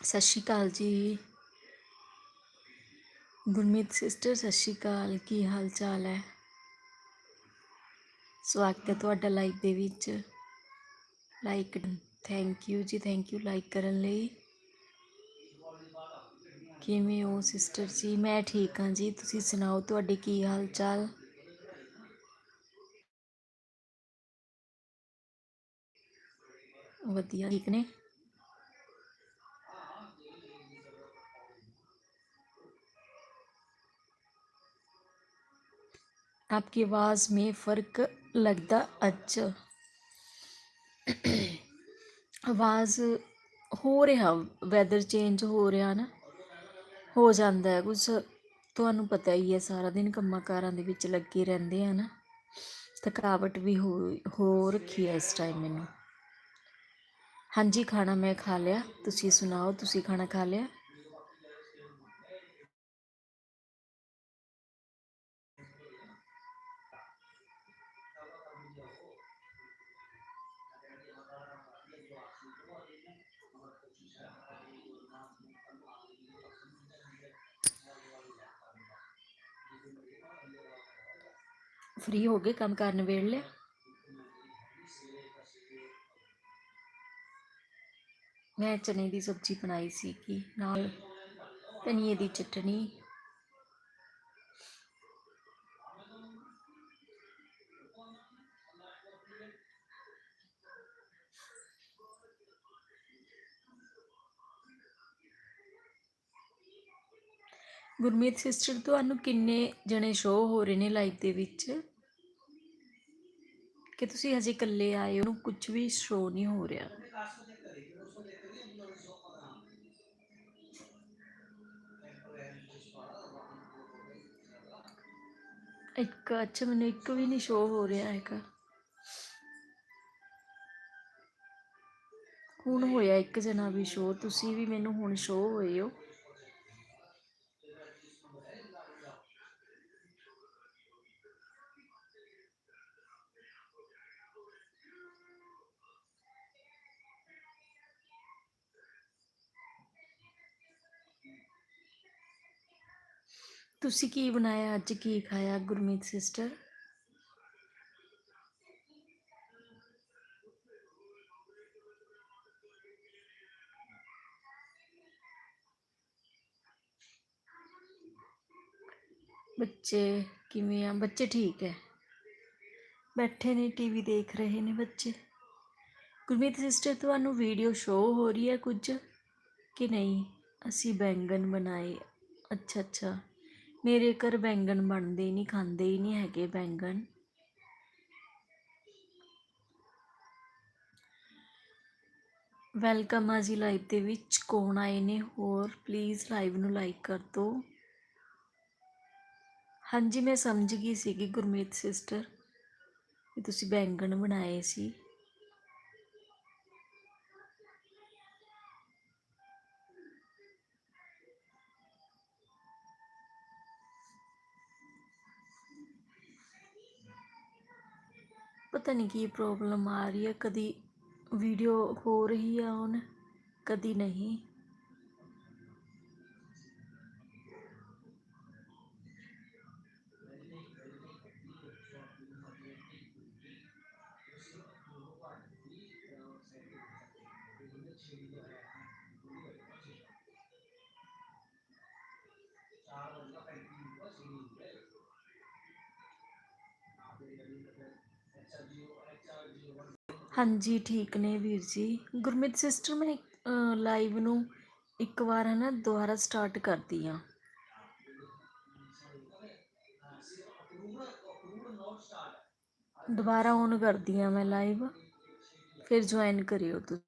ਸਤਿ ਸ਼੍ਰੀ ਅਕਾਲ ਜੀ। ਗੁਰਮੀਤ ਸਿਸਟਰ ਸਤਿ ਸ਼੍ਰੀ ਅਕਾਲ। ਕੀ ਹਾਲ ਚਾਲ ਹੈ? ਸਵਾਗਤ ਹੈ ਤੁਹਾਡਾ ਲਾਈਵ ਦੇ ਵਿੱਚ। Like thank you ji thank you like ਕਰਨ ਲਈ। ਕਿਵੇਂ ਹੋ ਸਿਸਟਰ ਜੀ? ਮੈਂ ਠੀਕ ਹਾਂ ਜੀ। ਤੁਸੀਂ ਸੁਣਾਓ ਤੁਹਾਡੇ ਕੀ ਹਾਲ ਚਾਲ ਵਧੀਆ, ਠੀਕ ਨੇ? आपकी आवाज़ में फ़र्क लगता अच्छा ਆਵਾਜ਼ ਹੋ ਰਿਹਾ ਵੈਦਰ ਚੇਂਜ ਹੋ ਰਿਹਾ ਨਾ ਹੋ ਜਾਂਦਾ ਹੈ ਕੁਝ ਤੁਹਾਨੂੰ ਪਤਾ ਹੀ ਹੈ ਸਾਰਾ ਦਿਨ ਕੰਮਾਂ ਕਾਰਾਂ ਦੇ ਵਿੱਚ ਲੱਗੇ ਰਹਿੰਦੇ ਆ ਨਾ ਥਕਾਵਟ ਵੀ ਹੋ ਹੋ ਰੱਖੀ ਹੈ ਇਸ ਟਾਈਮ ਮੈਨੂੰ ਹਾਂਜੀ ਖਾਣਾ ਮੈਂ ਖਾ ਲਿਆ ਤੁਸੀਂ ਸੁਣਾਓ ਤੁਸੀਂ ਖਾਣਾ ਖਾ ਲਿਆ ਫ੍ਰੀ ਹੋ ਗਏ, ਕੰਮ ਕਰਨ ਵੇੜ ਲਿਆ? ਮੈਂ ਚਨੇ ਦੀ ਸਬਜ਼ੀ ਬਣਾਈ ਸੀ ਕਿ ਨਾਲ ਧਨੀਏ ਦੀ ਚਟਣੀ ਗੁਰਮੀਤ ਸਿਸਟਰ ਤੁਹਾਨੂੰ ਕਿੰਨੇ ਜਣੇ ਸ਼ੋਅ ਹੋ ਰਹੇ ਨੇ ਲਾਈਵ ਦੇ ਵਿੱਚ? ਕਿ ਤੁਸੀਂ ਹਜੇ ਇਕੱਲੇ ਆਏ ਹੋ ਕੁਝ ਵੀ ਸ਼ੋਅ ਨਹੀਂ ਹੋ ਰਿਹਾ? ਇੱਕ, ਅੱਛਾ, ਮੈਨੂੰ ਇੱਕ ਵੀ ਨਹੀਂ ਸ਼ੋਅ ਹੋ ਰਿਹਾ ਹੈਗਾ। ਹੁਣ ਹੋਇਆ ਇੱਕ ਜਣਾ ਵੀ ਸ਼ੋਅ ਤੁਸੀਂ ਵੀ ਮੈਨੂੰ ਹੁਣ ਸ਼ੋਅ ਹੋਏ ਹੋ। ਤੁਸੀਂ ਕੀ ਬਣਾਇਆ? ਅੱਜ ਕੀ ਖਾਇਆ ਗੁਰਮੀਤ ਸਿਸਟਰ ਬੱਚੇ ਕਿਵੇਂ ਆ? ਬੱਚੇ ਠੀਕ ਹੈ? ਬੈਠੇ ਨੇ ਟੀਵੀ ਦੇਖ ਰਹੇ ਨੇ ਬੱਚੇ। ਗੁਰਮੀਤ ਸਿਸਟਰ ਤੁਹਾਨੂੰ ਵੀਡੀਓ ਸ਼ੋਅ ਹੋ ਰਹੀ ਹੈ ਕੁਝ ਕਿ ਨਹੀਂ? ਅਸੀਂ ਬੈਂਗਨ ਬਣਾਏ। ਅੱਛਾ ਅੱਛਾ। ਮੇਰੇ ਘਰ ਬੈਂਗਣ ਬਣਦੇ ਹੀ ਨਹੀਂ ਖਾਂਦੇ ਹੀ ਨਹੀਂ ਹੈਗੇ ਬੈਂਗਣ। ਵੈਲਕਮ ਆ ਜੀ ਲਾਈਵ ਦੇ ਵਿੱਚ। ਕੌਣ ਆਏ ਨੇ ਹੋਰ? ਪਲੀਜ਼ ਲਾਈਵ ਨੂੰ ਲਾਈਕ ਕਰ ਦਿਓ ਹਾਂਜੀ, ਮੈਂ ਸਮਝ ਗਈ ਸੀਗੀ ਗੁਰਮੀਤ ਸਿਸਟਰ ਕਿ ਤੁਸੀਂ ਬੈਂਗਣ ਬਣਾਏ ਸੀ। ਪਤਾ ਨਹੀਂ ਕੀ ਪ੍ਰੋਬਲਮ ਆ ਰਹੀ ਹੈ ਕਦੀ ਵੀਡੀਓ ਹੋ ਰਹੀ ਆ ਹੁਣ ਕਦੀ ਨਹੀਂ ਹਾਂਜੀ, ਠੀਕ ਨੇ ਵੀਰ ਜੀ। ਗੁਰਮੀਤ ਸਿਸਟਰ ਮੈਂ ਲਾਈਵ ਨੂੰ ਇੱਕ ਵਾਰ ਹੈ ਨਾ ਦੁਬਾਰਾ ਸਟਾਰਟ ਕਰਦੀ ਆ ਦੁਬਾਰਾ ਔਨ ਕਰਦੀ ਆ ਮੈਂ ਲਾਈਵ ਫਿਰ ਜੁਆਇਨ ਕਰਿਓ ਤੁਸੀਂ।